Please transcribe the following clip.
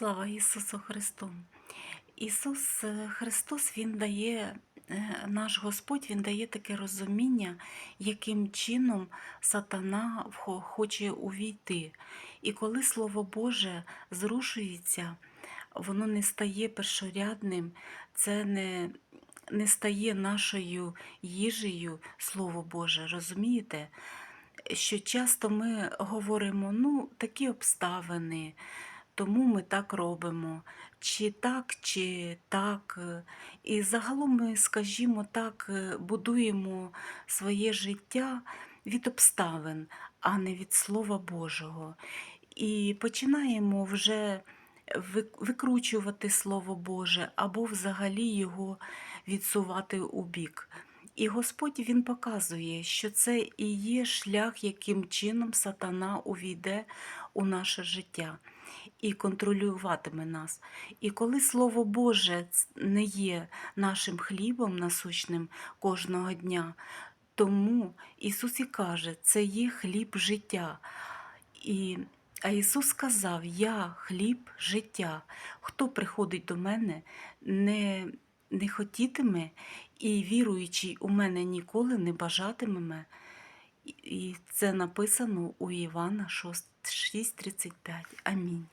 Слава Ісусу Христу! Ісус е, Христос Він дає, е, наш Господь Він дає таке розуміння, яким чином сатана хоче увійти. І коли Слово Боже зрушується, воно не стає першорядним, це не, не стає нашою їжею, Слово Боже, розумієте? Що часто ми говоримо, ну, такі обставини, тому ми так робимо, чи так, чи так. І загалом ми, скажімо так, е, будуємо своє життя від обставин, а не від Слова Божого. І починаємо вже викручувати Слово Боже або взагалі його відсувати у бік. І Господь Він показує, що це і є шлях, яким чином сатана увійде у наше життя і контролюватиме нас. І коли Слово Боже не є нашим хлібом насущним кожного дня, тому Ісус і каже, це є хліб життя. І, а Ісус сказав: Я хліб життя. Хто приходить до мене, не, не хотітиме, і віруючий у мене ніколи не бажатиме. І- це написано у Івана 6, 6,35. Амінь.